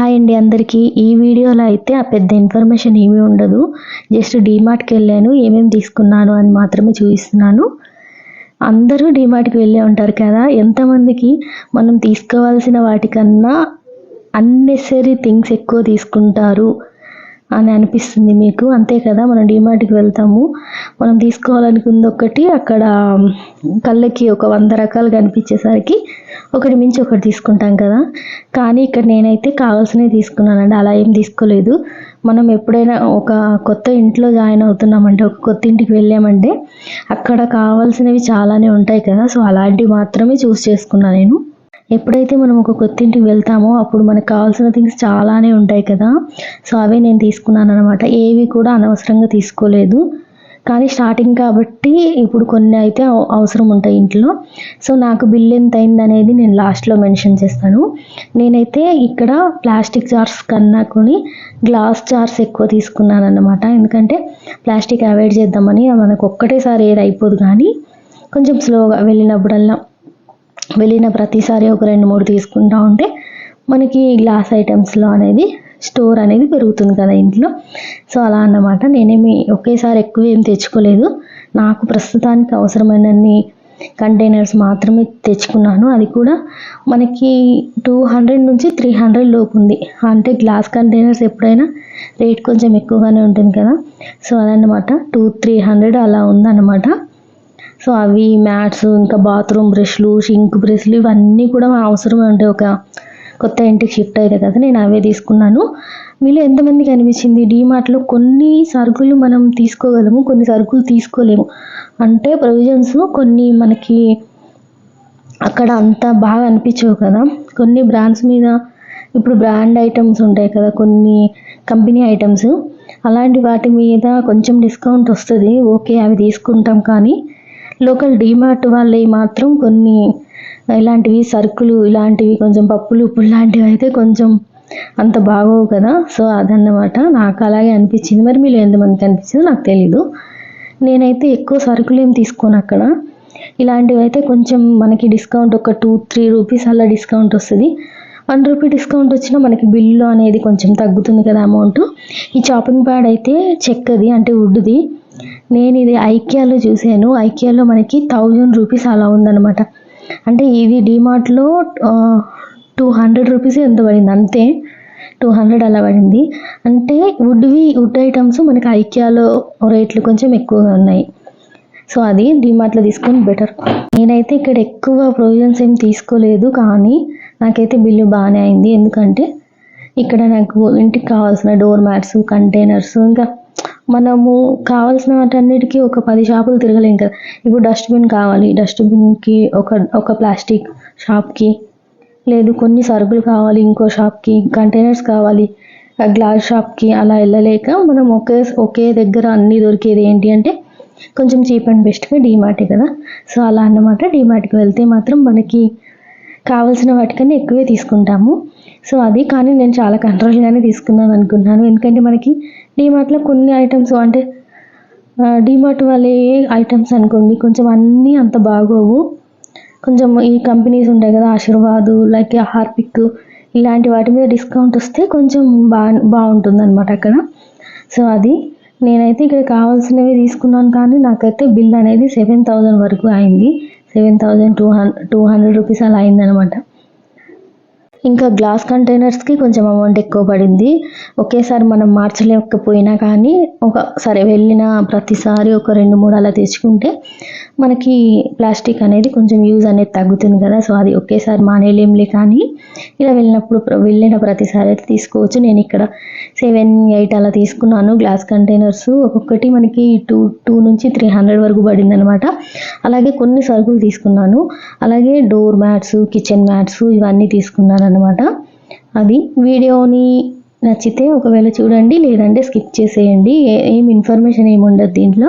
Hi అండి అందరికీ. ఈ వీడియోలో అయితే ఆ పెద్ద ఇన్ఫర్మేషన్ ఏమీ ఉండదు. జస్ట్ డీమార్ట్కి వెళ్ళాను ఏమేమి తీసుకున్నాను అని మాత్రమే చూపిస్తున్నాను. అందరూ డీమార్ట్కి వెళ్ళే ఉంటారు కదా. ఎంతమందికి మనం తీసుకోవాల్సిన వాటికన్నా అన్నెసరీ థింగ్స్ ఎక్కువ తీసుకుంటారు అని అనిపిస్తుంది మీకు. అంతే కదా మనం డీమార్ట్కి వెళ్తాము. మనం తీసుకోవాలనుకుంది ఒకటి అక్కడ కళ్ళకి ఒక వంద రకాలు కనిపించేసరికి ఒకటి మించి ఒకటి తీసుకుంటాం కదా. కానీ ఇక్కడ నేనైతే కావాల్సినవి తీసుకున్నానండి. అలా ఏం తీసుకోలేదు. మనం ఎప్పుడైనా ఒక కొత్త ఇంట్లో జాయిన్ అవుతున్నామంటే ఒక కొత్త ఇంటికి వెళ్ళామంటే అక్కడ కావాల్సినవి చాలానే ఉంటాయి కదా. సో అలాంటివి మాత్రమే చూస్ చేసుకున్నాను నేను. ఎప్పుడైతే మనం ఒక కొత్త ఇంటికి వెళ్తామో అప్పుడు మనకు కావాల్సిన థింగ్స్ చాలానే ఉంటాయి కదా. సో అవే నేను తీసుకున్నాను అనమాట ఏవి కూడా అనవసరంగా తీసుకోలేదు. కానీ స్టార్టింగ్ కాబట్టి ఇప్పుడు కొన్ని అయితే అవసరం ఉంటాయి ఇంట్లో. సో నాకు బిల్ ఎంత అయింది అనేది నేను లాస్ట్లో మెన్షన్ చేస్తాను. నేనైతే ఇక్కడ ప్లాస్టిక్ జార్స్ కన్నా కొని గ్లాస్ జార్స్ ఎక్కువ తీసుకున్నాను అన్నమాట ఎందుకంటే ప్లాస్టిక్ అవాయిడ్ చేద్దామని మనకు ఒక్కటేసారి ఏది అయిపోదు కానీ కొంచెం స్లోగా వెళ్ళినప్పుడల్లా వెళ్ళిన ప్రతిసారి ఒక రెండు మూడు తీసుకుంటా ఉంటే మనకి గ్లాస్ ఐటమ్స్లో అనేది స్టోర్ అనేది పెరుగుతుంది కదా ఇంట్లో. సో అలా అన్నమాట. నేనేమి ఒకేసారి ఎక్కువ ఏం తెచ్చుకోలేదు. నాకు ప్రస్తుతానికి అవసరమైనన్ని కంటైనర్స్ మాత్రమే తెచ్చుకున్నాను. అది కూడా మనకి టూ హండ్రెడ్ నుంచి త్రీ హండ్రెడ్ లోపు ఉంది. అంటే గ్లాస్ కంటైనర్స్ ఎప్పుడైనా రేట్ కొంచెం ఎక్కువగానే ఉంటుంది కదా. సో అదన్నమాట. టూ త్రీ హండ్రెడ్ అలా ఉందన్నమాట. సో అవి మ్యాట్స్ ఇంకా బాత్రూమ్ బ్రష్లు షింక్ బ్రష్లు ఇవన్నీ కూడా అవసరమే ఉంటాయి ఒక కొత్త ఇంటికి షిఫ్ట్ అయితే కదా నేను అవే తీసుకున్నాను. మీలో ఎంతమందికి అనిపించింది? డీమార్ట్లో కొన్ని సరుకులు మనం తీసుకోగలము కొన్ని సరుకులు తీసుకోలేము. అంటే ప్రొవిజన్స్ కొన్ని మనకి అక్కడ అంత బాగా అనిపించవు కదా. కొన్ని బ్రాండ్స్ మీద ఇప్పుడు బ్రాండ్ ఐటమ్స్ ఉంటాయి కదా కొన్ని కంపెనీ ఐటమ్స్ అలాంటి వాటి మీద కొంచెం డిస్కౌంట్ వస్తుంది. ఓకే అవి తీసుకుంటాం కానీ లోకల్ డీమార్ట్ వాళ్ళే మాత్రం కొన్ని ఇలాంటివి సరుకులు ఇలాంటివి కొంచెం పప్పులు ఉప్పులు లాంటివి అయితే కొంచెం అంత బాగోవు కదా. సో అదన్నమాట. నాకు అలాగే అనిపించింది. మరి మీరు ఎంతమందికి అనిపించిందో నాకు తెలీదు. నేనైతే ఎక్కువ సరుకులు ఏం తీసుకోను అక్కడ. ఇలాంటివి అయితే కొంచెం మనకి డిస్కౌంట్ ఒక టూ త్రీ రూపీస్ అలా డిస్కౌంట్ వస్తుంది. వన్ రూపీ డిస్కౌంట్ వచ్చినా మనకి బిల్లు అనేది కొంచెం తగ్గుతుంది కదా అమౌంట్. ఈ చాపింగ్ ప్యాడ్ అయితే చెక్కది అంటే వుడ్ది. నేను ఇది ఐకియాలో చూశాను. ఐకియాలో మనకి థౌజండ్ రూపీస్ అలా ఉందన్నమాట. అంటే ఇది డిమార్ట్లో టూ హండ్రెడ్ రూపీస్ ఎంత పడింది? అంతే. టూ హండ్రెడ్ అలా పడింది. అంటే వుడ్వి వుడ్ ఐటమ్స్ మనకి ఐక్యాలో రేట్లు కొంచెం ఎక్కువగా ఉన్నాయి. సో అది డిమార్ట్లో తీసుకొని బెటర్ నేనైతే ఇక్కడ ఎక్కువ ప్రొవిజన్స్ ఏం తీసుకోలేదు కానీ నాకైతే బిల్లు బాగానే అయింది. ఎందుకంటే ఇక్కడ నాకు ఇంటికి కావాల్సిన డోర్ మ్యాట్స్ కంటైనర్స్ ఇంకా మనము కావాల్సిన వాటన్నిటికీ ఒక పది షాపులు తిరగలేం కదా. ఇప్పుడు డస్ట్బిన్ కావాలి డస్ట్బిన్కి ఒక ఒక ప్లాస్టిక్ షాప్కి. లేదు కొన్ని సరుకులు కావాలి ఇంకో షాప్కి. కంటైనర్స్ కావాలి ఆ గ్లాస్ షాప్కి అలా వెళ్ళలేక మనం ఒకే ఒకే దగ్గర అన్నీ దొరికేది ఏంటి అంటే కొంచెం చీప్ అండ్ బెస్ట్గా డీమార్టే కదా. సో అలా అన్నమాట. డీమార్ట్కి వెళ్తే మాత్రం మనకి కావాల్సిన వాటికన్నా ఎక్కువే తీసుకుంటాము. సో అది కానీ నేను చాలా కంట్రోల్గానే తీసుకున్నాను అనుకున్నాను ఎందుకంటే మనకి డీమార్ట్లో కొన్ని ఐటమ్స్ అంటే డీమార్ట్ వాళ్ళే ఐటమ్స్ అనుకోండి. కొంచెం అన్నీ అంత బాగోవు. కొంచెం ఈ కంపెనీస్ ఉంటాయి కదా ఆశీర్వాద్ లైక్ హార్పిక్ ఇలాంటి వాటి మీద డిస్కౌంట్ వస్తే కొంచెం బా బాగుంటుంది అనమాట అక్కడ. సో అది నేనైతే ఇక్కడ కావాల్సినవి తీసుకున్నాను కానీ నాకైతే బిల్ అనేది సెవెన్ థౌజండ్ వరకు అయింది. Seven thousand two hundred two hundred rupees అలా అయిందనమాట ఇంకా గ్లాస్ కంటైనర్స్కి కొంచెం అమౌంట్ ఎక్కువ పడింది. ఒకేసారి మనం మార్చలేకపోయినా కానీ ఒక సరే వెళ్ళిన ప్రతిసారి ఒక రెండు మూడు అలా తెచ్చుకుంటే మనకి ప్లాస్టిక్ అనేది కొంచెం యూజ్ అనేది తగ్గుతుంది కదా సో అది ఒకేసారి మానేయలేంలే కానీ ఇలా వెళ్ళినప్పుడు వెళ్ళిన ప్రతిసారి అయితే తీసుకోవచ్చు. నేను ఇక్కడ సెవెన్ ఎయిట్ అలా తీసుకున్నాను గ్లాస్ కంటైనర్స్. ఒక్కొక్కటి మనకి టూ టూ నుంచి త్రీ హండ్రెడ్ వరకు పడింది అనమాట అలాగే కొన్ని సరుకులు తీసుకున్నాను. అలాగే డోర్ మ్యాట్స్ కిచెన్ మ్యాట్స్ ఇవన్నీ తీసుకున్నాను అనమాట అది వీడియోని నచ్చితే ఒకవేళ చూడండి లేదంటే స్కిప్ చేసేయండి. ఏం ఇన్ఫర్మేషన్ ఏమి ఉండదు దీంట్లో.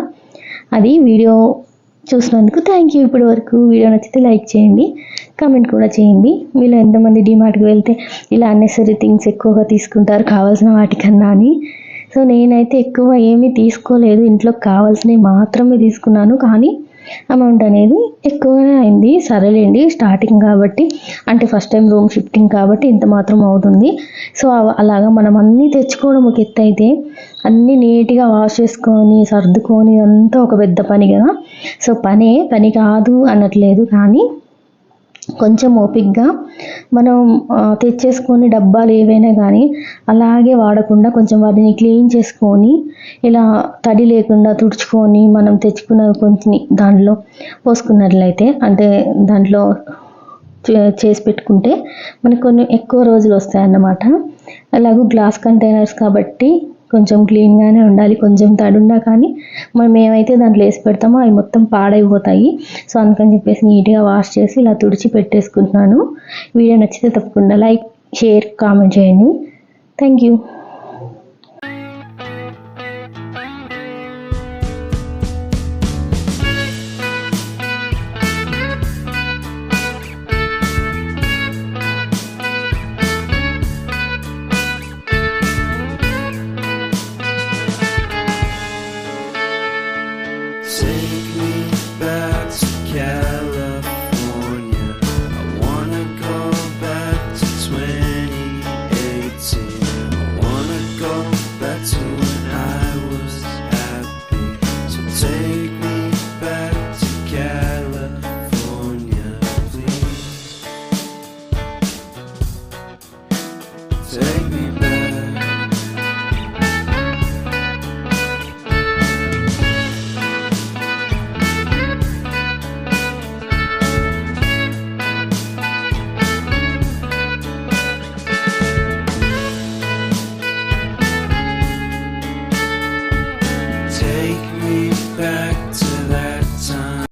అది వీడియో చూసినందుకు థ్యాంక్ యూ ఇప్పటి వరకు వీడియో నచ్చితే లైక్ చేయండి. కామెంట్ కూడా చేయండి. మీలో ఎంతమంది డిమార్ట్కి వెళ్తే ఇలా అన్నెసరీ థింగ్స్ ఎక్కువగా తీసుకుంటారు కావాల్సిన వాటికన్నా అని. సో నేనైతే ఎక్కువ ఏమీ తీసుకోలేదు. ఇంట్లో కావాల్సినవి మాత్రమే తీసుకున్నాను. కానీ అమౌంట్ అనేది ఎక్కువనే అయింది. సరేలేండి స్టార్టింగ్ కాబట్టి అంటే ఫస్ట్ టైం రూమ్ షిఫ్టింగ్ కాబట్టి ఇంత మాత్రం అవుతుంది. సో అలాగా మనం అన్నీ తెచ్చుకోవడం ఒక ఎత్తు అయితే అన్నీ నీట్గా వాష్ చేసుకొని సర్దుకొని అంతా ఒక పెద్ద పని కదా. సో పనే పని కాదు అనట్లేదు కానీ కొంచెం ఓపిక్గా మనం తెచ్చేసుకొని డబ్బాలు ఏవైనా కానీ అలాగే వాడకుండా కొంచెం వాటిని క్లీన్ చేసుకొని ఇలా తడి లేకుండా తుడుచుకొని మనం తెచ్చుకున్న కొంచెం దాంట్లో పోసుకున్నట్లయితే అంటే దాంట్లో చే- చేసి పెట్టుకుంటే మనకు కొన్ని ఎక్కువ రోజులు వస్తాయి అన్నమాట అలాగే గ్లాస్ కంటైనర్స్ కాబట్టి కొంచెం క్లీన్గానే ఉండాలి. కొంచెం తడున్నా కానీ మనం ఏమైతే దాంట్లో వేసి పెడతామో అవి మొత్తం పాడైపోతాయి. సో అందుకని చెప్పేసి నీట్గా వాష్ చేసి ఇలా తుడిచి పెట్టేసుకుంటున్నాను. వీడియో నచ్చితే తప్పకుండా లైక్ షేర్ కామెంట్ చేయండి. Thank you. Take me